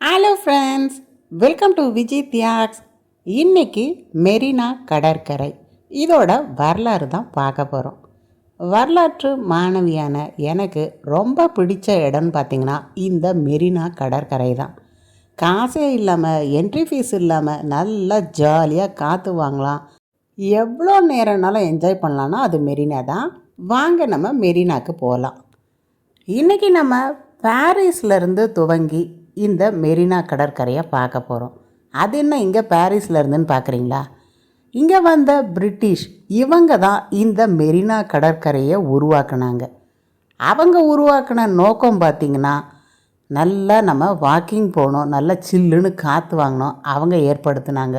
Hello friends welcome to Vijay Thiyags இன்றைக்கி மெரினா கடற்கரை. இதோட வரலாறு தான் பார்க்க போகிறோம் வரலாற்று மாணவியான எனக்கு ரொம்ப பிடிச்ச இடம்னு பார்த்திங்கன்னா இந்த மெரினா கடற்கரை தான். காசே இல்லாமல் என்ட்ரி ஃபீஸ் இல்லாமல் நல்லா ஜாலியாக காற்று வாங்கலாம். எவ்வளோ நேரம்னாலும் என்ஜாய் பண்ணலான்னா அது மெரினா தான். வாங்க நம்ம மெரினாக்கு போகலாம் இன்றைக்கி நம்ம பாரிஸ்லேருந்து துவங்கி இந்த மெரினா கடற்கரையை பார்க்க போகிறோம் அது என்ன இங்கே பாரிஸில் இருந்துன்னு பார்க்குறீங்களா? இங்கே வந்த பிரிட்டிஷ் இவங்க தான் இந்த மெரினா கடற்கரையை உருவாக்குனாங்க. அவங்க உருவாக்கின நோக்கம் பார்த்திங்கன்னா நல்லா நம்ம வாக்கிங் போகணும் நல்லா சில்லுன்னு காற்று வாங்கினோம் அவங்க ஏற்படுத்தினாங்க.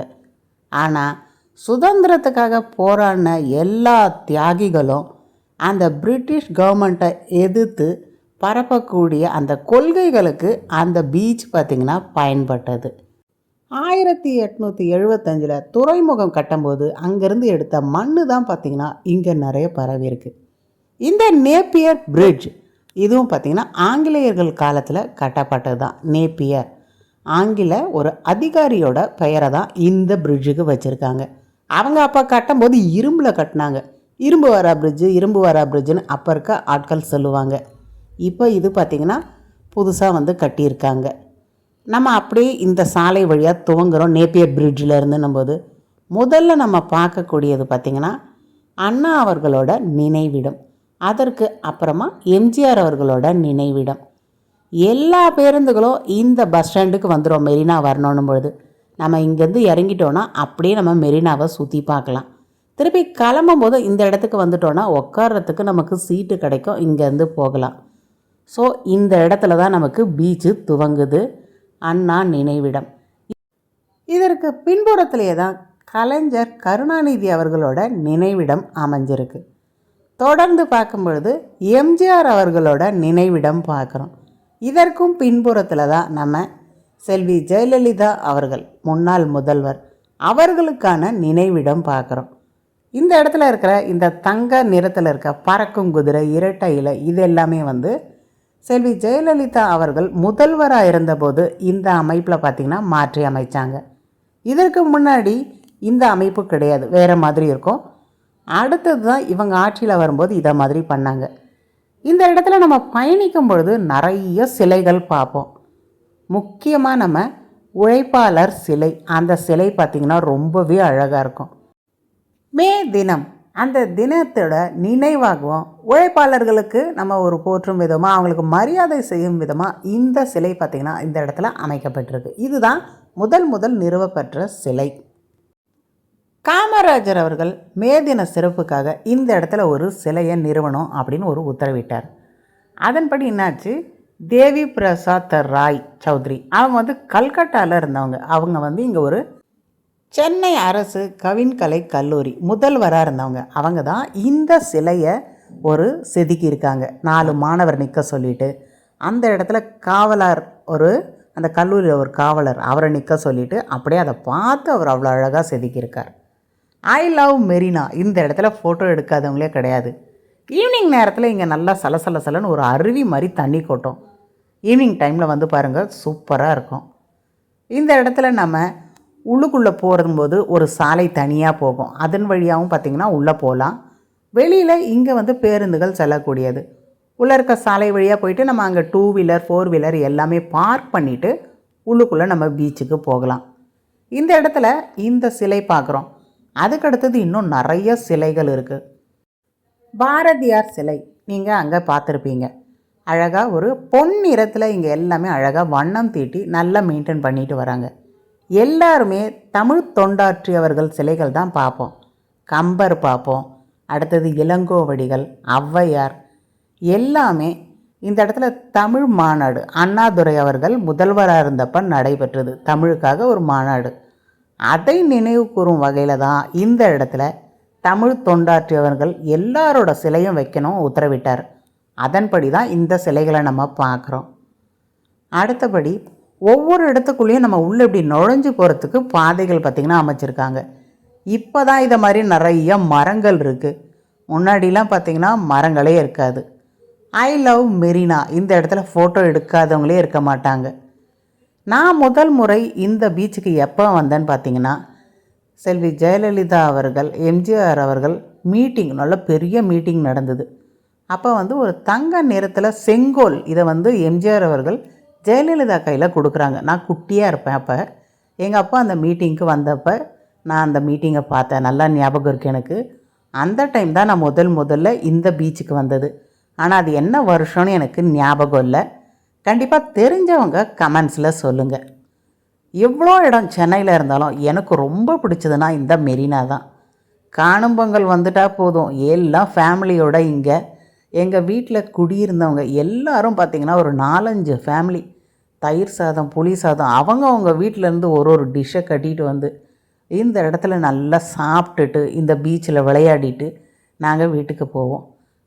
ஆனால் சுதந்திரத்துக்காக போராடின எல்லா தியாகிகளும் அந்த பிரிட்டிஷ் கவர்மெண்ட்டை எதிர்த்து பரப்பக்கூடிய அந்த கொள்கைகளுக்கு அந்த பீச் பார்த்திங்கன்னா பயன்பட்டது. ஆயிரத்தி எட்நூற்றி எழுபத்தஞ்சில் துறைமுகம் கட்டும்போது அங்கேருந்து எடுத்த மண்ணு தான் பார்த்திங்கன்னா இங்கே நிறைய பரவி இருக்குது இந்த நேப்பியர் பிரிட்ஜ் இதுவும் பார்த்திங்கன்னா ஆங்கிலேயர்கள் காலத்தில் கட்டப்பட்டது தான். நேப்பியர் ஆங்கில ஒரு அதிகாரியோட பெயரை தான் இந்த பிரிட்ஜுக்கு வச்சுருக்காங்க. அவங்க அப்போ கட்டும்போது இரும்பில் கட்டினாங்க. இரும்பு வரா பிரிட்ஜு இரும்பு வரா பிரிட்ஜுன்னு அப்போ இருக்க ஆட்கள் சொல்லுவாங்க. இப்போ இது பார்த்திங்கன்னா புதுசாக வந்து கட்டியிருக்காங்க. நம்ம அப்படியே இந்த சாலை வழியாக துவங்குறோம். நேப்பியர் பிரிட்ஜில் இருந்துன்னும் போது முதல்ல நம்ம பார்க்கக்கூடியது பார்த்திங்கன்னா அண்ணா அவர்களோட நினைவிடம். அதற்கு அப்புறமா எம்ஜிஆர் அவர்களோட நினைவிடம். எல்லா பேருந்துகளும் இந்த பஸ் ஸ்டாண்டுக்கு வந்துடும் மெரினா வரணும் பொழுது. நம்ம இங்கேருந்து இறங்கிட்டோன்னா அப்படியே நம்ம மெரினாவை சுற்றி பார்க்கலாம். திருப்பி கிளம்பும் போது இந்த இடத்துக்கு வந்துட்டோன்னா உட்கார்றதுக்கு நமக்கு சீட்டு கிடைக்கும். இங்கேருந்து போகலாம். ஸோ இந்த இடத்துல தான் நமக்கு பீச்சு துவங்குது. அண்ணா நினைவிடம். இதற்கு பின்புறத்திலே தான் கலைஞர் கருணாநிதி அவர்களோட நினைவிடம் அமைஞ்சிருக்கு. தொடர்ந்து பார்க்கும் பொழுது எம்ஜிஆர் அவர்களோட நினைவிடம் பார்க்குறோம். இதற்கும் பின்புறத்தில் தான் நம்ம செல்வி ஜெயலலிதா அவர்கள் முன்னாள் முதல்வர் அவர்களுக்கான நினைவிடம் பார்க்குறோம். இந்த இடத்துல இருக்கிற இந்த தங்க நிறத்தில் இருக்க பறக்கும் குதிரை இரட்டை இலை இது எல்லாமே வந்து செல்வி ஜெயலலிதா அவர்கள் முதல்வராக இருந்தபோது இந்த அமைப்பில் பார்த்திங்கன்னா மாற்றி அமைச்சாங்க. இதற்கு முன்னாடி இந்த அமைப்பு கிடையாது வேறு மாதிரி இருக்கும். அடுத்தது தான் இவங்க ஆட்சியில் வரும்போது இதை மாதிரி பண்ணாங்க. இந்த இடத்துல நம்ம பயணிக்கும் பொழுது நிறைய சிலைகள் பார்ப்போம். முக்கியமாக நம்ம உழைப்பாளர் சிலை. அந்த சிலை பார்த்திங்கன்னா ரொம்பவே அழகாக இருக்கும். மே தினம் அந்த தினத்தோட நினைவாகவும் உழைப்பாளர்களுக்கு நம்ம ஒரு போற்றும் விதமாக அவங்களுக்கு மரியாதை செய்யும் விதமாக இந்த சிலை பார்த்திங்கன்னா இந்த இடத்துல அமைக்கப்பட்டிருக்கு. இதுதான் முதல் முதல் நிறுவப்பெற்ற சிலை. காமராஜர் அவர்கள் மே தின சிறப்புக்காக இந்த இடத்துல ஒரு சிலையை நிறுவனம் அப்படின்னு ஒரு உத்தரவிட்டார். அதன்படி என்னாச்சு? தேவி பிரசாத் ராய் சௌத்ரி. அவங்க வந்து கல்கட்டாவில் இருந்தவங்க. அவங்க வந்து இங்கே ஒரு சென்னை அரசு கவின்கலை கல்லூரி முதல்வராக இருந்தவங்க. அவங்க தான் இந்த சிலையை ஒரு செதுக்கியிருக்காங்க நாலு மாணவர் நிற்க சொல்லிட்டு. அந்த இடத்துல காவலர் ஒரு அந்த கல்லூரியில் ஒரு காவலர் அவரை நிற்க சொல்லிட்டு அப்படியே அதை பார்த்து அவர் அவ்வளோ அழகாக செதுக்கியிருக்கார் ஐ லவ் மெரினா. இந்த இடத்துல ஃபோட்டோ எடுக்காதவங்களே கிடையாது. ஈவினிங் நேரத்தில் இங்கே நல்லா சலசல சலன்னு ஒரு அருவி மாதிரி தண்ணி கொட்டும். ஈவினிங் டைமில் வந்து பாருங்கள் சூப்பராக இருக்கும். இந்த இடத்துல நம்ம உள்ளுக்குள்ளே போகும்போது ஒரு சாலை தனியாக போகும். அதன் வழியாகவும் பார்த்திங்கன்னா உள்ளே போகலாம் வெளியில் இங்கே வந்து பேருந்துகள் செல்லக்கூடியது. உள்ளே இருக்க சாலை வழியாக போயிட்டு நம்ம அங்கே டூ வீலர் ஃபோர் வீலர் எல்லாமே பார்க் பண்ணிவிட்டு உள்ளுக்குள்ளே நம்ம பீச்சுக்கு போகலாம். இந்த இடத்துல இந்த சிலை பார்க்குறோம் அதுக்கடுத்தது இன்னும் நிறைய சிலைகள் இருக்குது பாரதியார் சிலை நீங்கள் அங்கே பார்த்துருப்பீங்க அழகாக ஒரு பொன் நிறத்தில் இங்கே எல்லாமே அழகாக வண்ணம் தீட்டி நல்லா மெயின்டைன் பண்ணிட்டு வராங்க. எல்லாருமே தமிழ் தொண்டாற்றியவர்கள் சிலைகள் தான் பார்ப்போம். கம்பர் பார்ப்போம். அடுத்தது இளங்கோவடிகள் ஔவையார். எல்லாமே இந்த இடத்துல தமிழ் மாநாடு. அண்ணாதுரை அவர்கள் முதல்வராக இருந்தப்ப நடைபெற்றது தமிழுக்காக ஒரு மாநாடு. அதை நினைவு கூறும் வகையில் தான் இந்த இடத்துல தமிழ் தொண்டாற்றியவர்கள் எல்லாரோட சிலையும் வைக்கணும் உத்தரவிட்டார். அதன்படி தான் இந்த சிலைகளை நம்ம பார்க்குறோம். அடுத்தபடி ஒவ்வொரு இடத்துக்குள்ளேயும் நம்ம உள்ளே இப்படி நுழைஞ்சு போகிறதுக்கு பாதைகள் பார்த்திங்கன்னா அமைச்சிருக்காங்க. இப்போ தான் இதை மாதிரி நிறைய மரங்கள் இருக்குது முன்னாடிலாம் பார்த்திங்கன்னா மரங்களே இருக்காது. ஐ லவ் மெரினா இந்த இடத்துல ஃபோட்டோ எடுக்காதவங்களே இருக்க மாட்டாங்க. நான் முதல் முறை இந்த பீச்சுக்கு எப்போ வந்தேன்னு பார்த்தீங்கன்னா செல்வி ஜெயலலிதா அவர்கள் எம்ஜிஆர் அவர்கள் மீட்டிங் நல்ல பெரிய மீட்டிங் நடந்தது. அப்போ வந்து ஒரு தங்க நிறத்தில் செங்கோல் இதை வந்து எம்ஜிஆர் அவர்கள் ஜெயலலிதா கையில் கொடுக்குறாங்க. நான் குட்டியாக இருப்பேன் அப்போ. எங்கள் அப்பா அந்த மீட்டிங்க்கு வந்தப்போ நான் அந்த மீட்டிங்கை பார்த்தேன். நல்லா ஞாபகம் இருக்குது எனக்கு. அந்த டைம் தான் நான் முதல் முதல்ல இந்த பீச்சுக்கு வந்தது. ஆனால் அது என்ன வருஷம்னு எனக்கு ஞாபகம் இல்லை. கண்டிப்பாக தெரிஞ்சவங்க கமெண்ட்ஸில் சொல்லுங்கள் எவ்வளோ இடம் சென்னையில் இருந்தாலும் எனக்கு ரொம்ப பிடிச்சதுன்னா இந்த மெரினா தான். காணும் பொங்கல் போதும். எல்லாம் ஃபேமிலியோட இங்கே. எங்கள் வீட்டில் குடியிருந்தவங்க எல்லாரும் பார்த்திங்கன்னா ஒரு நாலஞ்சு ஃபேமிலி தயிர் சாதம் புளி சாதம் அவங்க அவங்க வீட்டிலேருந்து ஒரு ஒரு டிஷ்ஷை கட்டிட்டு வந்து இந்த இடத்துல நல்லா சாப்பிட்டுட்டு இந்த பீச்சில் விளையாடிட்டு நாங்கள் வீட்டுக்கு போவோம்.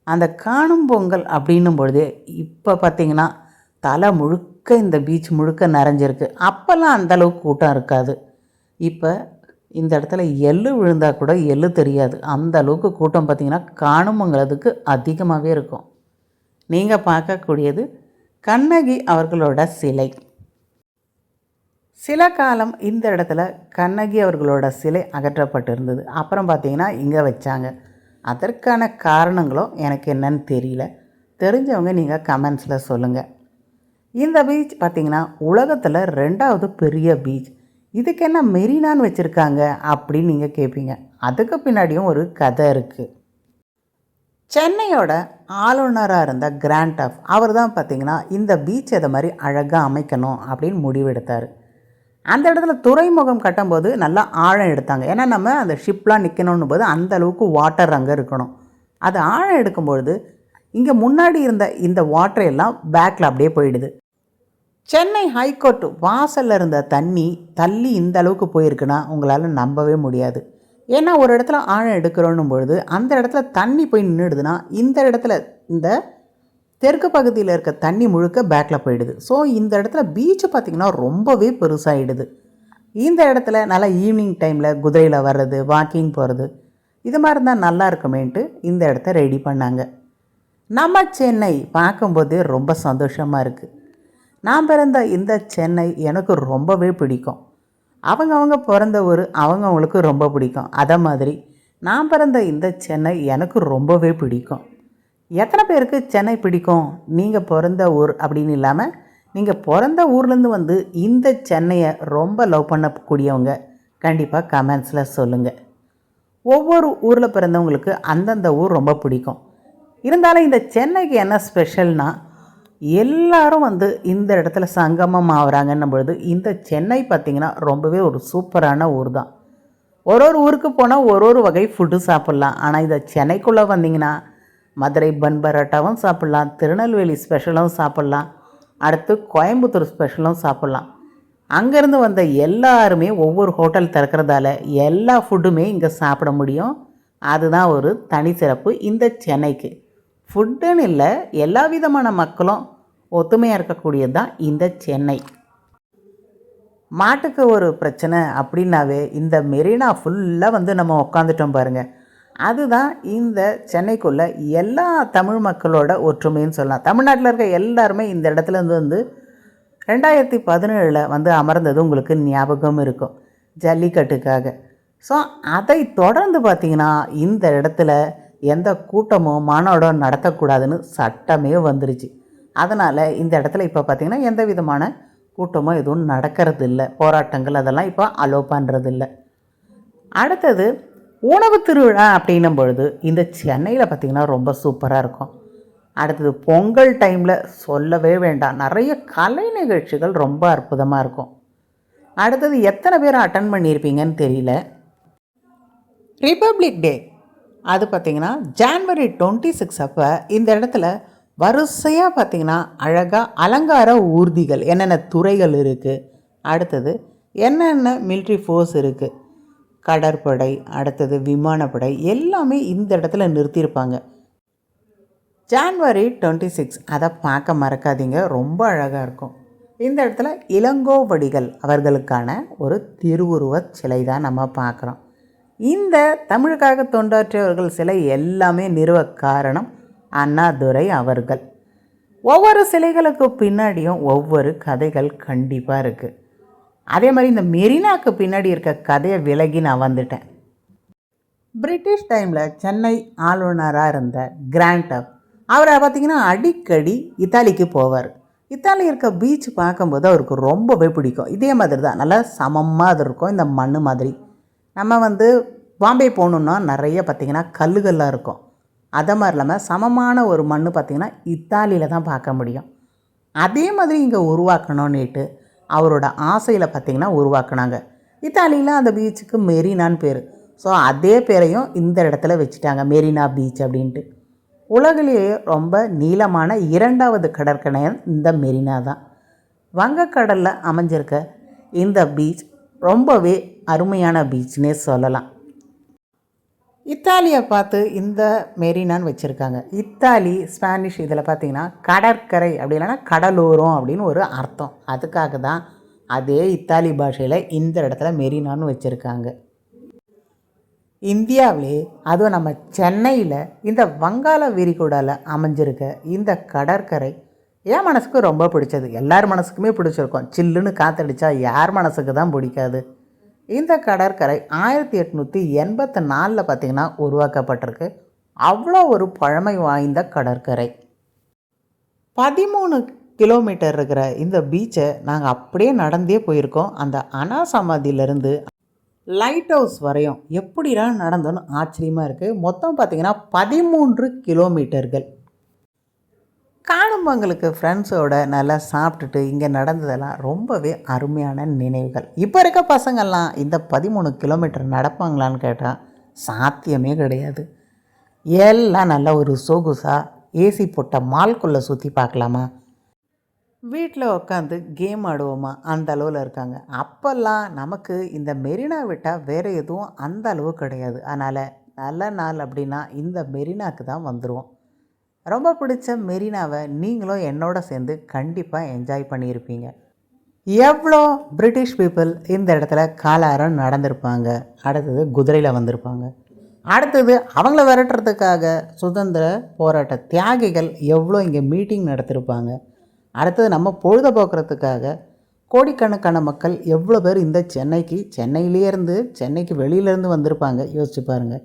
அந்த காணும் பொங்கல் அப்படின்னும் பொழுதே இப்போ பார்த்திங்கன்னா தலை முழுக்க இந்த பீச் முழுக்க நிறைஞ்சிருக்கு. அப்போல்லாம் அந்தளவுக்கு கூட்டம் இருக்காது. இப்போ இந்த இடத்துல எள்ளு விழுந்தால் கூட எள்ளு தெரியாது. அந்த அளவுக்கு கூட்டம் பார்த்திங்கன்னா காணுமங்கிறதுக்கு அதிகமாகவே இருக்கும். நீங்கள் பார்க்கக்கூடியது கண்ணகி அவர்களோட சிலை. சில காலம் இந்த இடத்துல கண்ணகி அவர்களோட சிலை அகற்றப்பட்டிருந்தது. அப்புறம் பார்த்தீங்கன்னா இங்கே வச்சாங்க. அதற்கான காரணங்களும் எனக்கு என்னன்னு தெரியல. தெரிஞ்சவங்க நீங்கள் கமெண்ட்ஸில் சொல்லுங்கள் இந்த பீச் பார்த்திங்கன்னா உலகத்தில் ரெண்டாவது பெரிய பீச் இதுக்கு என்ன மெரினான்னு வச்சுருக்காங்க அப்படின்னு நீங்கள் கேட்பீங்க அதுக்கு பின்னாடியும் ஒரு கதை இருக்குது சென்னையோட ஆளுநராக இருந்த கிராண்ட் ஆஃப் அவர் தான் பார்த்திங்கன்னா இந்த பீச் அதை மாதிரி அழகாக அமைக்கணும் அப்படின்னு முடிவெடுத்தார் அந்த இடத்துல துறைமுகம் கட்டும்போது நல்லா ஆழம் எடுத்தாங்க. ஏன்னா நம்ம அந்த ஷிப்லாம் நிற்கணும்னு போது அந்த அளவுக்கு வாட்டர் அங்கே இருக்கணும். அது ஆழம் எடுக்கும்பொழுது இங்கே முன்னாடி இருந்த இந்த வாட்டர் எல்லாம் பேக்கில் அப்படியே போயிடுது. சென்னை ஹைகோர்ட் வாசலில் இருந்த தண்ணி தள்ளி இந்த அளவுக்கு போயிருக்குன்னா உங்களால் நம்பவே முடியாது. ஏன்னா ஒரு இடத்துல ஆழம் எடுக்கிறோன்னும் பொழுது அந்த இடத்துல தண்ணி போய் நின்றுடுதுன்னா இந்த இடத்துல இந்த தெற்கு பகுதியில் இருக்க தண்ணி முழுக்க பேக்கில் போயிடுது. ஸோ இந்த இடத்துல பீச்சு பார்த்திங்கன்னா ரொம்பவே பெருசாகிடுது இந்த இடத்துல நல்லா ஈவினிங் டைமில் குதிரையில் வர்றது வாக்கிங் போகிறது இது மாதிரி இருந்தால் நல்லா இருக்குமேன்ட்டு இந்த இடத்த ரெடி பண்ணாங்க. நம்ம சென்னை பார்க்கும்போதே ரொம்ப சந்தோஷமாக இருக்குது நான் பிறந்த இந்த சென்னை எனக்கு ரொம்பவே பிடிக்கும். அவங்கவங்க பிறந்த ஊர் அவங்கவுங்களுக்கு ரொம்ப பிடிக்கும். அதை மாதிரி நான் பிறந்த இந்த சென்னை எனக்கு ரொம்பவே பிடிக்கும். எத்தனை பேருக்கு சென்னை பிடிக்கும்? நீங்கள் பிறந்த ஊர் அப்படின்னு இல்லாமல் நீங்கள் பிறந்த ஊர்லேருந்து வந்து இந்த சென்னையை ரொம்ப லவ் பண்ணக்கூடியவங்க கண்டிப்பாக கமெண்ட்ஸில் சொல்லுங்கள் ஒவ்வொரு ஊரில் பிறந்தவங்களுக்கு அந்தந்த ஊர் ரொம்ப பிடிக்கும். இருந்தாலும் இந்த சென்னைக்கு என்ன ஸ்பெஷல்னால் எல்லாரும் வந்து இந்த இடத்துல சங்கமம் ஆகுறாங்கன்னும் பொழுது இந்த சென்னை பார்த்திங்கன்னா ரொம்பவே ஒரு சூப்பரான ஊர் தான். ஒரு ஒரு ஊருக்கு போனால் ஒரு ஒரு வகை ஃபுட்டு சாப்பிட்லாம். ஆனால் இந்த சென்னைக்குள்ளே வந்தீங்கன்னா மதுரை பன் பரோட்டாவும் சாப்பிட்லாம் திருநெல்வேலி ஸ்பெஷலும் சாப்பிட்லாம் அடுத்து கோயம்புத்தூர் ஸ்பெஷலும் சாப்பிட்லாம். அங்கேருந்து வந்த எல்லாருமே ஒவ்வொரு ஹோட்டல் திறக்கிறதால எல்லா ஃபுட்டுமே இங்கே சாப்பிட முடியும். அதுதான் ஒரு தனி சிறப்பு இந்த சென்னைக்கு. ஃபுட்டுன்னு இல்லை எல்லா விதமான மக்களும் ஒத்துமையாக இருக்கக்கூடியது தான் இந்த சென்னை. மாட்டுக்கு ஒரு பிரச்சனை அப்படின்னாவே இந்த மெரினா ஃபுல்லாக வந்து நம்ம உட்காந்துட்டோம் பாருங்கள் அதுதான் இந்த சென்னைக்குள்ளே எல்லா தமிழ் மக்களோட ஒற்றுமைன்னு சொல்லலாம். தமிழ்நாட்டில் இருக்க எல்லாருமே இந்த இடத்துல இருந்து வந்து ரெண்டாயிரத்தி பதினேழில் வந்து அமர்ந்தது உங்களுக்கு ஞாபகம் இருக்கும் ஜல்லிக்கட்டுக்காக. ஸோ அதை தொடர்ந்து பார்த்திங்கன்னா இந்த இடத்துல எந்த கூட்டமோ மாநாடோ நடத்தக்கூடாதுன்னு சட்டமே வந்துருச்சு. அதனால் இந்த இடத்துல இப்போ பார்த்திங்கன்னா எந்த விதமான கூட்டமோ எதுவும் நடக்கிறது இல்லை போராட்டங்கள் அதெல்லாம் இப்போ அலோவ் பண்ணுறது இல்லை அடுத்தது உணவு திருவிழா அப்படின்னும் பொழுது இந்த சென்னையில் பார்த்திங்கன்னா ரொம்ப சூப்பராக இருக்கும். அடுத்தது பொங்கல் டைமில் சொல்லவே வேண்டாம். நிறைய கலை நிகழ்ச்சிகள் ரொம்ப அற்புதமாக இருக்கும். அடுத்தது எத்தனை பேர் அட்டன் பண்ணியிருப்பீங்கன்னு தெரியல. ரிப்பப்ளிக் டே அது பார்த்திங்கன்னா ஜான்வரி டுவெண்ட்டி சிக்ஸ் அப்போ இந்த இடத்துல வரிசையாக பார்த்திங்கன்னா அழகாக அலங்கார ஊர்திகள் என்னென்ன துறைகள் இருக்குது அடுத்தது என்னென்ன மிலிட்ரி ஃபோர்ஸ் இருக்குது கடற்படை அடுத்தது விமானப்படை எல்லாமே இந்த இடத்துல நிறுத்தியிருப்பாங்க. ஜான்வரி டுவெண்ட்டி சிக்ஸ் அதை பார்க்க மறக்காதீங்க. ரொம்ப அழகாக இருக்கும். இந்த இடத்துல இளங்கோவடிகள் அவர்களுக்கான ஒரு திருவுருவச் சிலை தான் நம்ம பார்க்குறோம். இந்த தமிழுக்காக தொண்டாற்றியவர்கள் சிலை எல்லாமே நிறுவ காரணம் அண்ணாதுரை அவர்கள். ஒவ்வொரு சிலைகளுக்கு பின்னாடியும் ஒவ்வொரு கதைகள் கண்டிப்பாக இருக்குது அதே மாதிரி இந்த மெரினாக்கு பின்னாடி இருக்க கதையை விலகி நான் வந்துட்டேன். பிரிட்டிஷ் டைமில் சென்னை ஆளுநராக இருந்த கிராண்டப் அவரை பார்த்திங்கன்னா அடிக்கடி இத்தாலிக்கு போவார். இத்தாலி இருக்க பீச் பார்க்கும்போது அவருக்கு ரொம்பவே பிடிக்கும். இதே மாதிரி தான் நல்லா சமமாக அது இருக்கும் இந்த மண் மாதிரி. நம்ம வந்து பாம்பே போகணுன்னா நிறைய பார்த்திங்கன்னா கல்லுகள்லாம் இருக்கும். அதை மாதிரி இல்லாமல் சமமான ஒரு மண் பார்த்திங்கன்னா இத்தாலியில் தான் பார்க்க முடியும். அதே மாதிரி இங்கே உருவாக்கணும்னுட்டு அவரோட ஆசையில் பார்த்திங்கன்னா உருவாக்குனாங்க. இத்தாலியில் அந்த பீச்சுக்கு மெரினான்னு பேர். ஸோ அதே பேரையும் இந்த இடத்துல வச்சுட்டாங்க மெரினா பீச் அப்படின்ட்டு. உலகிலேயே ரொம்ப நீளமான இரண்டாவது கடற்கரையம் இந்த மெரினா தான். வங்கக்கடலில் அமைஞ்சிருக்க இந்த பீச் ரொம்பவே அருமையான பீச்னே சொல்லலாம். இத்தாலியை பார்த்து இந்த மெரினான்னு வச்சுருக்காங்க. இத்தாலி ஸ்பானிஷ் இதில் பார்த்தீங்கன்னா கடற்கரை அப்படி இல்லைன்னா கடலோரம் அப்படின்னு ஒரு அர்த்தம். அதுக்காக தான் அதே இத்தாலி பாஷையில் இந்த இடத்துல மெரினான்னு வச்சுருக்காங்க. இந்தியாவிலே அதுவும் நம்ம சென்னையில் இந்த வங்காள விரிகுடாவில் அமைஞ்சிருக்க இந்த கடற்கரை என் மனசுக்கு ரொம்ப பிடிச்சது. எல்லார் மனசுக்குமே பிடிச்சிருக்கும். சில்லுன்னு காத்தடிச்சா யார் மனசுக்கு தான் பிடிக்காது. இந்த கடற்கரை ஆயிரத்தி எட்நூற்றி எண்பத்தி நாலில் பார்த்திங்கன்னா உருவாக்கப்பட்டிருக்கு. அவ்வளோ ஒரு பழமை வாய்ந்த கடற்கரை. பதிமூணு கிலோமீட்டர் இருக்கிற இந்த பீச்சை நாங்கள் அப்படியே நடந்தே போயிருக்கோம். அந்த அனா சமாதியிலேருந்து லைட் ஹவுஸ் வரையும் எப்படிடா நடந்தோன்னு ஆச்சரியமாக இருக்குது மொத்தம் பார்த்திங்கன்னா பதிமூன்று கிலோமீட்டர்கள். காணும்பங்களுக்கு ஃப்ரெண்ட்ஸோட நல்லா சாப்பிட்டுட்டு இங்கே நடந்ததெல்லாம் ரொம்பவே அருமையான நினைவுகள். இப்போ இருக்க பசங்கள்லாம் இந்த பதிமூணு கிலோமீட்டர் நடப்பாங்களான்னு கேட்டால் சாத்தியமே கிடையாது. எல்லாம் நல்ல ஒரு சொகுசாக ஏசி போட்ட மால்குள்ளே சுற்றி பார்க்கலாமா? வீட்டில் உட்காந்து கேம் ஆடுவோமா? அந்த அளவில் இருக்காங்க. அப்போல்லாம் நமக்கு இந்த மெரினா விட்டால் வேறு எதுவும் அந்த அளவு கிடையாது. அதனால் நல்ல நாள் அப்படின்னா இந்த மெரினாக்கு தான் வந்துடுவோம் ரொம்ப பிடிச்ச மெரினாவை நீங்களும் என்னோட சேர்ந்து கண்டிப்பாக என்ஜாய் பண்ணியிருப்பீங்க. எவ்வளோ பிரிட்டிஷ் பீப்புள் இந்த இடத்துல காலாரம் நடந்திருப்பாங்க. அடுத்தது குதிரையில் வந்திருப்பாங்க. அடுத்தது அவங்கள விரட்டுறதுக்காக சுதந்திர போராட்ட தியாகிகள் எவ்வளோ இங்கே மீட்டிங் நடத்திருப்பாங்க. அடுத்தது நம்ம பொழுதுபோக்குறதுக்காக கோடிக்கணக்கான மக்கள் எவ்வளோ பேர் இந்த சென்னைக்கு சென்னையிலே இருந்து சென்னைக்கு வெளியிலேருந்து வந்திருப்பாங்க. யோசிச்சு பாருங்கள்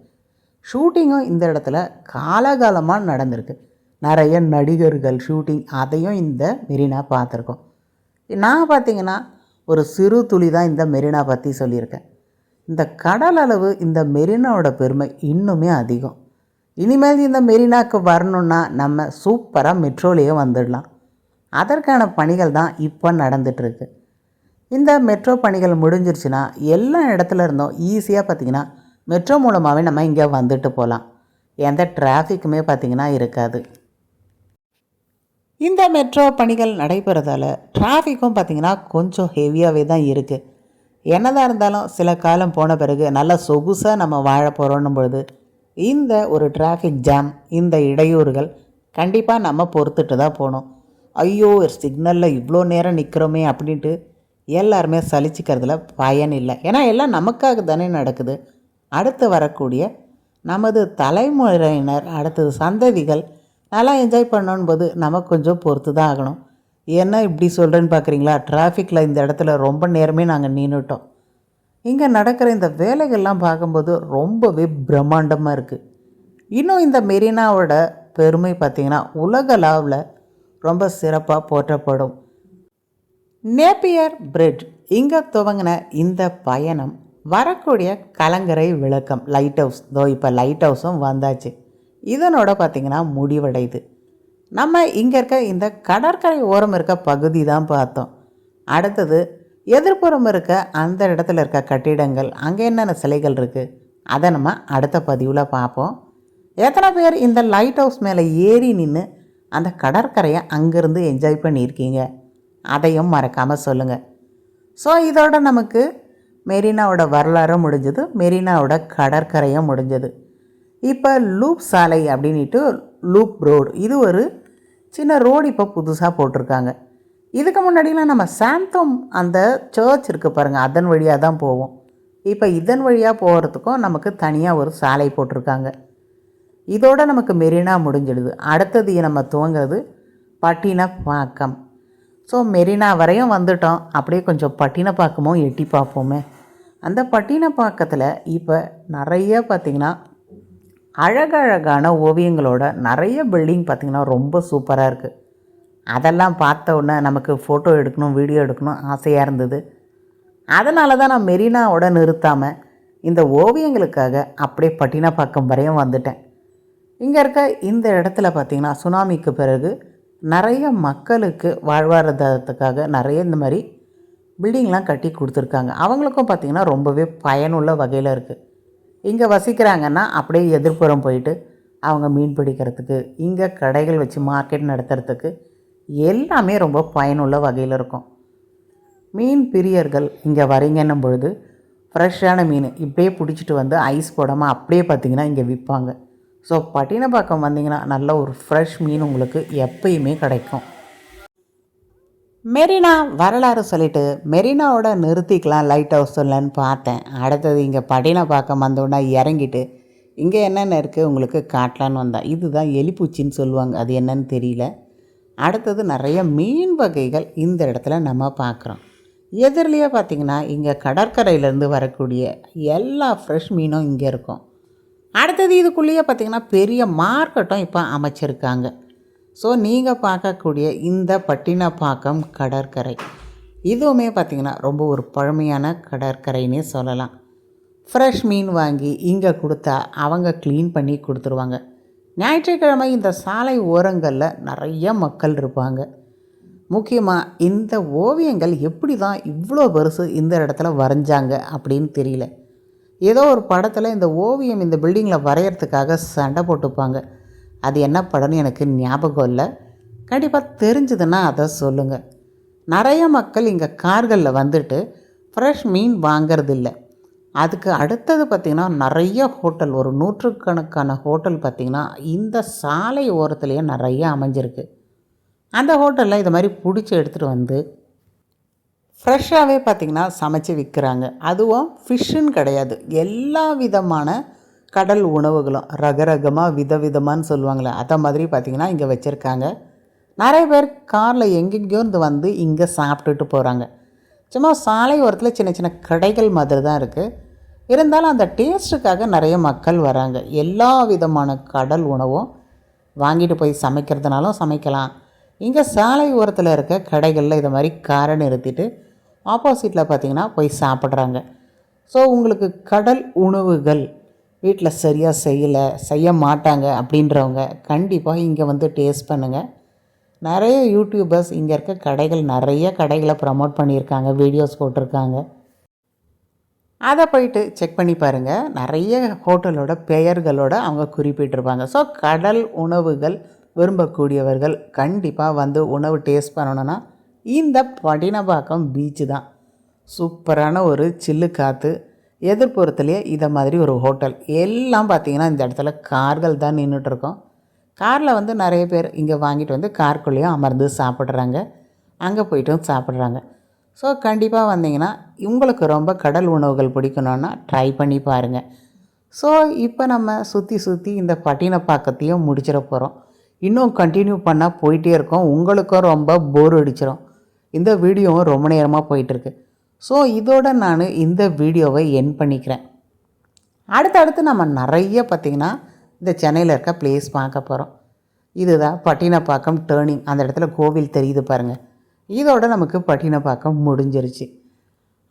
ஷூட்டிங்கும் இந்த இடத்துல காலகாலமாக நடந்திருக்கு. நிறைய நடிகர்கள் ஷூட்டிங் அதையும் இந்த மெரினா பார்த்துருக்கோம். நான் பார்த்தீங்கன்னா ஒரு சிறு துளி தான் இந்த மெரினா பற்றி சொல்லியிருக்கேன். இந்த கடல் அளவு இந்த மெரினாவோட பெருமை இன்னுமே அதிகம். இனிமேல் இந்த மெரினாவுக்கு வரணுன்னா நம்ம சூப்பராக மெட்ரோலேயே வந்துடலாம். அதற்கான பணிகள் தான் இப்போ நடந்துகிட்ருக்கு இந்த மெட்ரோ பணிகள் முடிஞ்சிருச்சுன்னா எல்லா இடத்துல இருந்தும் ஈஸியாக பார்த்திங்கன்னா மெட்ரோ மூலமாகவே நம்ம இங்கே வந்துட்டு போகலாம். எந்த டிராஃபிக்குமே பார்த்திங்கன்னா இருக்காது. இந்த மெட்ரோ பணிகள் நடைபெறதால் டிராஃபிக்கும் பார்த்திங்கன்னா கொஞ்சம் ஹெவியாகவே தான் இருக்குது என்னதான் இருந்தாலும் சில காலம் போன பிறகு நல்லா சொகுசாக நம்ம வாழ போகிறோன்னும் பொழுது இந்த ஒரு டிராஃபிக் ஜாம் இந்த இடையூறுகள் கண்டிப்பாக நம்ம பொறுத்துட்டு தான் போகணும். ஐயோ சிக்னலில் இவ்வளோ நேரம் நிற்கிறோமே அப்படின்ட்டு எல்லாருமே சலிச்சிக்கிறதுல பயன் இல்லை. ஏன்னா எல்லாம் நமக்காக தானே நடக்குது. அடுத்து வரக்கூடிய நமது தலைமுறையினர் அடுத்தது சந்ததிகள் நல்லா என்ஜாய் பண்ணணும் போது நமக்கு கொஞ்சம் பொறுத்து தான் ஆகணும். என்ன இப்படி சொல்கிறேன்னு பார்க்குறீங்களா டிராஃபிக்கில் இந்த இடத்துல ரொம்ப நேரமே நாங்கள் நின்றுட்டோம் இங்கே நடக்கிற இந்த வேலைகள்லாம் பார்க்கும்போது ரொம்பவே பிரம்மாண்டமாக இருக்குது இன்னும் இந்த மெரினாவோட பெருமை பார்த்திங்கன்னா உலகளாவில் ரொம்ப சிறப்பாக போற்றப்படும். நேப்பியர் பிரிட்ஜ் இங்கே துவங்கின இந்த பயணம் வரக்கூடிய கலங்கரை விளக்கம் லைட் ஹவுஸ் தோ இப்போ லைட் ஹவுஸும் வந்தாச்சு. இதனோட பார்த்திங்கன்னா முடிவடையுது. நம்ம இங்கே இருக்க இந்த கடற்கரை ஓரம் இருக்க பகுதி தான் பார்த்தோம். அடுத்தது எதிர்ப்புறம் இருக்க அந்த இடத்துல இருக்க கட்டிடங்கள் அங்கே என்னென்ன சிலைகள் இருக்குது அதை நம்ம அடுத்த பதிவில் பார்ப்போம். எத்தனை பேர் இந்த லைட் ஹவுஸ் மேலே ஏறி நின்று அந்த கடற்கரையை அங்கேருந்து என்ஜாய் பண்ணியிருக்கீங்க? அதையும் மறக்காமல் சொல்லுங்கள் ஸோ இதோட நமக்கு மெரினாவோட வரலாறும் முடிஞ்சது மெரினாவோட கடற்கரையும் முடிஞ்சது. இப்போ லூப் சாலை அப்படின்ட்டு லூப் ரோடு இது ஒரு சின்ன ரோடு இப்போ புதுசாக போட்டிருக்காங்க. இதுக்கு முன்னாடிலாம் நம்ம சாந்தோம் அந்த சர்ச் இருக்குது பாருங்கள் அதன் வழியாக தான் போவோம். இப்போ இதன் வழியாக போகிறதுக்கும் நமக்கு தனியாக ஒரு சாலை போட்டிருக்காங்க. இதோட நமக்கு மெரினா முடிஞ்சிடுது. அடுத்தது நம்ம துவங்குறது பட்டினப்பாக்கம் ஸோ மெரினா வரையும் வந்துட்டோம். அப்படியே கொஞ்சம் பட்டினப்பாக்கமும் எட்டி பார்ப்போமே. அந்த பட்டினப்பாக்கத்தில் இப்போ நிறைய பார்த்திங்கன்னா அழகழகான ஓவியங்களோட நிறைய பில்டிங் பார்த்திங்கன்னா ரொம்ப சூப்பராக இருக்குது அதெல்லாம் பார்த்த உடனே நமக்கு ஃபோட்டோ எடுக்கணும் வீடியோ எடுக்கணும் ஆசையாக இருந்தது. அதனால தான் நான் மெரினாவோட நிறுத்தாமல் இந்த ஓவியங்களுக்காக அப்படியே பட்டினப்பாக்கம் வரையும் வந்துட்டேன். இங்கே இருக்க இந்த இடத்துல பார்த்திங்கன்னா சுனாமிக்கு பிறகு நிறைய மக்களுக்கு வாழ்வாதாரத்துக்காக நிறைய இந்த மாதிரி பில்டிங்லாம் கட்டி கொடுத்துருக்காங்க. அவங்களுக்கும் பார்த்திங்கன்னா ரொம்பவே பயனுள்ள வகையில் இருக்குது இங்கே வசிக்கிறாங்கன்னா அப்படியே எதிர்ப்புறம் போயிட்டு அவங்க மீன் பிடிக்கிறதுக்கு இங்கே கடைகள் வச்சு மார்க்கெட் நடத்துறதுக்கு எல்லாமே ரொம்ப பயனுள்ள வகையில் இருக்கும். மீன் பிரியர்கள் இங்கே வரீங்கன்னும் பொழுது ஃப்ரெஷ்ஷான மீன் இப்படியே பிடிச்சிட்டு வந்து ஐஸ் போடாமல் அப்படியே பார்த்தீங்கன்னா இங்கே விற்பாங்க ஸோ பட்டினப்பாக்கம் வந்தீங்கன்னா நல்ல ஒரு ஃப்ரெஷ் மீன் உங்களுக்கு எப்பயுமே கிடைக்கும். மெரினா வரலாறு சொல்லிட்டு மெரினாவோட நிறுத்திக்கலாம் லைட் ஹவுஸ் சொல்லன்னு பார்த்தேன். அடுத்தது இங்கே பட்டினப்பாக்கம் வந்தோடனே இறங்கிட்டு இங்கே என்னென்ன இருக்குது உங்களுக்கு காட்டலான்னு வந்தேன் இதுதான் எலிப்பூச்சின்னு சொல்லுவாங்க. அது என்னன்னு தெரியல. அடுத்தது நிறைய மீன் வகைகள் இந்த இடத்துல நம்ம பார்க்குறோம். எதிரிலேயே பார்த்திங்கன்னா இங்கே கடற்கரையிலேருந்து வரக்கூடிய எல்லா ஃப்ரெஷ் மீனும் இங்கே இருக்கும். அடுத்தது இதுக்குள்ளேயே பார்த்திங்கன்னா பெரிய மார்க்கெட்டும் இப்போ அமைச்சிருக்காங்க. ஸோ நீங்கள் பார்க்கக்கூடிய இந்த பட்டினப்பாக்கம் கடற்கரை. இதுவுமே பார்த்திங்கன்னா ரொம்ப ஒரு பழமையான கடற்கரைன்னே சொல்லலாம். ஃப்ரெஷ் மீன் வாங்கி இங்கே கொடுத்தா அவங்க க்ளீன் பண்ணி கொடுத்துருவாங்க. ஞாயிற்றுக்கிழமை இந்த சாலை ஓரங்களில் நிறைய மக்கள் இருப்பாங்க. முக்கியமாக இந்த ஓவியங்கள் எப்படி தான் இவ்வளோ பெருசு இந்த இடத்துல வரைஞ்சாங்க அப்படின்னு தெரியல. ஏதோ ஒரு படத்தில் இந்த ஓவியம் இந்த பில்டிங்கில் வரைகிறதுக்காக சண்டை போட்டுப்பாங்க. அது என்ன படம்னு எனக்கு ஞாபகம் இல்லை. கண்டிப்பாக தெரிஞ்சதுன்னா அதை சொல்லுங்கள் நிறைய மக்கள் இங்கே கார்களில் வந்துட்டு ஃப்ரெஷ் மீன் வாங்கிறதில்ல. அதுக்கு அடுத்தது பார்த்திங்கன்னா நிறைய ஹோட்டல் ஒரு நூற்றுக்கணக்கான ஹோட்டல் பார்த்திங்கன்னா இந்த சாலை ஓரத்துலேயே நிறைய அமைஞ்சிருக்கு. அந்த ஹோட்டலில் இது மாதிரி பிடிச்சி எடுத்துகிட்டு வந்து ஃப்ரெஷ்ஷாகவே பார்த்திங்கன்னா சமைச்சு விற்கிறாங்க. அதுவும் ஃபிஷ்ஷுன்னு கிடையாது. எல்லா விதமான கடல் உணவுகளும் ரகரகமாக விதவிதமானு சொல்லுவாங்களே அதை மாதிரி பார்த்திங்கன்னா இங்கே வச்சுருக்காங்க. நிறைய பேர் காரில் எங்கெங்கேயோ இருந்து வந்து இங்கே சாப்பிட்டுட்டு போகிறாங்க சும்மா சாலை ஓரத்தில் சின்ன சின்ன கடைகள் மாதிரி தான் இருக்குது இருந்தாலும் அந்த டேஸ்ட்டுக்காக நிறைய மக்கள் வராங்க. எல்லா விதமான கடல் உணவும் வாங்கிட்டு போய் சமைக்கிறதுனாலும் சமைக்கலாம். இங்கே சாலை ஓரத்தில் இருக்க கடைகளில் இதை மாதிரி காரை நிறுத்திட்டு ஆப்போசிட்டில் பார்த்தீங்கன்னா போய் சாப்பிட்றாங்க. ஸோ உங்களுக்கு கடல் உணவுகள் வீட்டில் சரியாக செய்யலை செய்ய மாட்டாங்க அப்படின்றவங்க கண்டிப்பாக இங்கே வந்து டேஸ்ட் பண்ணுங்கள் நிறைய யூடியூபர்ஸ் இங்கே இருக்க கடைகள் நிறைய கடைகளை ப்ரமோட் பண்ணியிருக்காங்க வீடியோஸ் போட்டிருக்காங்க. அதை போயிட்டு செக் பண்ணி பாருங்கள் நிறைய ஹோட்டலோட பெயர்களோட அவங்க குறிப்பிட்டிருப்பாங்க. ஸோ கடல் உணவுகள் விரும்பக்கூடியவர்கள் கண்டிப்பாக வந்து உணவு டேஸ்ட் பண்ணணுன்னா இந்த படினபாக்கம் பீச்சு தான். சூப்பரான ஒரு சில்லு காற்று எதிர்ப்புறத்துலேயே இதை மாதிரி ஒரு ஹோட்டல். எல்லாம் பார்த்திங்கன்னா இந்த இடத்துல கார்கள் தான் நின்றுட்டுருக்கோம் காரில் வந்து நிறைய பேர் இங்கே வாங்கிட்டு வந்து கார்க்குள்ளேயும் அமர்ந்து சாப்பிட்றாங்க. அங்கே போய்ட்டும் சாப்பிட்றாங்க. ஸோ கண்டிப்பாக வந்தீங்கன்னா உங்களுக்கு ரொம்ப கடல் உணவுகள் பிடிக்கணுன்னா ட்ரை பண்ணி பாருங்கள் ஸோ இப்போ நம்ம சுற்றி சுற்றி இந்த பட்டினப்பாக்கத்தையும் முடிச்சிட போகிறோம் இன்னும் கண்டினியூ பண்ணால் போயிட்டே இருக்கோம். உங்களுக்கும் ரொம்ப போர் அடிச்சிடும் இந்த வீடியோவும் ரொம்ப நேரமாக போயிட்டுருக்கு ஸோ இதோட நான் இந்த வீடியோவை என் பண்ணிக்கிறேன். அடுத்தடுத்து நம்ம நிறைய பார்த்திங்கன்னா இந்த சென்னையில் இருக்க பிளேஸ் பார்க்க போகிறோம் இதுதான் பட்டினப்பாக்கம் டேர்னிங் அந்த இடத்துல கோவில் தெரியுது பாருங்கள் இதோட நமக்கு பட்டினப்பாக்கம் முடிஞ்சிருச்சு.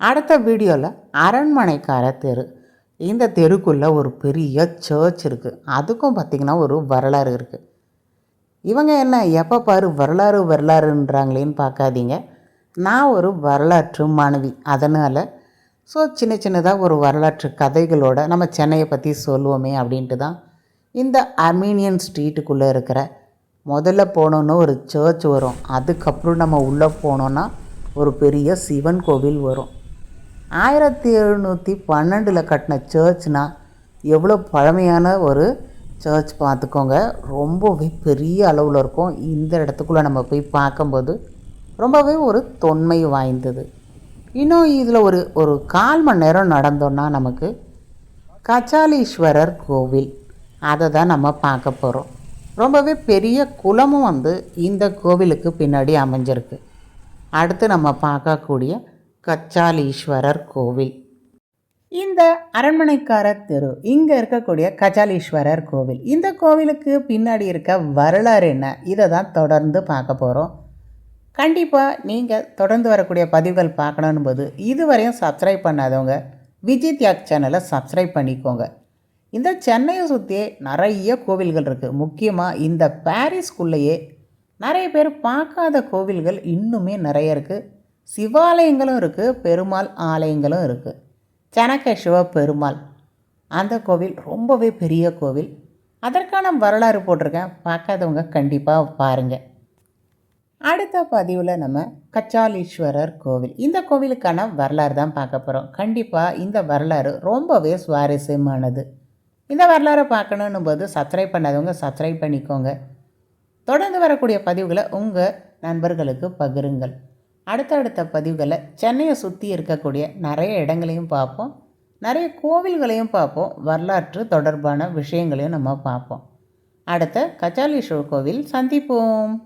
அடுத்த வீடியோவில் அரண்மனைக்கார தெரு. இந்த தெருக்குள்ளே ஒரு பெரிய சர்ச் இருக்குது அதுக்கும் பார்த்திங்கன்னா ஒரு வரலாறு இருக்குது இவங்க என்ன எப்போ பாரு வரலாறு வரலாறுன்றாங்களேன்னு பார்க்காதீங்க. நான் ஒரு வரலாற்று மாணவி. அதனால் ஸோ சின்ன சின்னதாக ஒரு வரலாற்று கதைகளோட நம்ம சென்னையை பற்றி சொல்லுவோமே அப்படின்ட்டு தான் இந்த அர்மீனியன் ஸ்ட்ரீட்டுக்குள்ளே இருக்கிற முதல்ல போனோன்னு ஒரு சர்ச் வரும். அதுக்கப்புறம் நம்ம உள்ளே போனோன்னா ஒரு பெரிய சிவன் கோவில் வரும். ஆயிரத்தி எழுநூற்றி பன்னெண்டில் கட்டின சர்ச்னால் எவ்வளோ பழமையான ஒரு சர்ச் பார்த்துக்கோங்க. ரொம்பவே பெரிய அளவில் இருக்கும். இந்த இடத்துக்குள்ளே நம்ம போய் பார்க்கும்போது ரொம்பவே ஒரு தொன்மை வாய்ந்தது. இன்னும் இதில் ஒரு ஒரு கால் மணி நேரம் நடந்தோன்னா நமக்கு கச்சாலீஸ்வரர் கோவில். அதை தான் நம்ம பார்க்க போகிறோம் ரொம்பவே பெரிய குளமும் வந்து இந்த கோவிலுக்கு பின்னாடி அமைஞ்சிருக்கு. அடுத்து நம்ம பார்க்கக்கூடிய கச்சாலீஸ்வரர் கோவில். இந்த அரண்மனைக்கார தெரு இங்கே இருக்கக்கூடிய கச்சாலீஸ்வரர் கோவில். இந்த கோவிலுக்கு பின்னாடி இருக்க வரலாறு என்ன? இதை தான் தொடர்ந்து பார்க்க போகிறோம் கண்டிப்பாக நீங்கள் தொடர்ந்து வரக்கூடிய பதிவுகள் பார்க்கணும் போது இதுவரையும் சப்ஸ்கிரைப் பண்ணாதவங்க விஜய் தியாக் சேனலை சப்ஸ்கிரைப் பண்ணிக்கோங்க. இந்த சென்னையை சுற்றியே நிறைய கோவில்கள் இருக்குது முக்கியமாக இந்த பாரிஸ்குள்ளேயே நிறைய பேர் பார்க்காத கோவில்கள் இன்னுமே நிறைய இருக்குது சிவாலயங்களும் இருக்குது பெருமாள் ஆலயங்களும் இருக்குது சனக்க சிவ பெருமாள் அந்த கோவில் ரொம்பவே பெரிய கோவில். அதற்கான வரலாறு போட்டிருக்கேன். பார்க்காதவங்க கண்டிப்பாக பாருங்கள் அடுத்த பதிவில் நம்ம கச்சாலீஸ்வரர் கோவில். இந்த கோவிலுக்கான வரலாறு தான் பார்க்க போகிறோம் கண்டிப்பாக இந்த வரலாறு ரொம்பவே சுவாரஸ்யமானது. இந்த வரலாறை பார்க்கணுன்னும் போது சப்ஸ்கிரைப் பண்ணாதவங்க சப்ஸ்கிரைப் பண்ணிக்கோங்க. தொடர்ந்து வரக்கூடிய பதிவுகளை உங்கள் நண்பர்களுக்கு பகிருங்கள். அடுத்தடுத்த பதிவுகளை சென்னையை சுற்றி இருக்கக்கூடிய நிறைய இடங்களையும் பார்ப்போம். நிறைய கோவில்களையும் பார்ப்போம். வரலாற்று தொடர்பான விஷயங்களையும் நம்ம பார்ப்போம். அடுத்த கச்சாலீஸ்வரர் கோவில் சந்திப்போம்.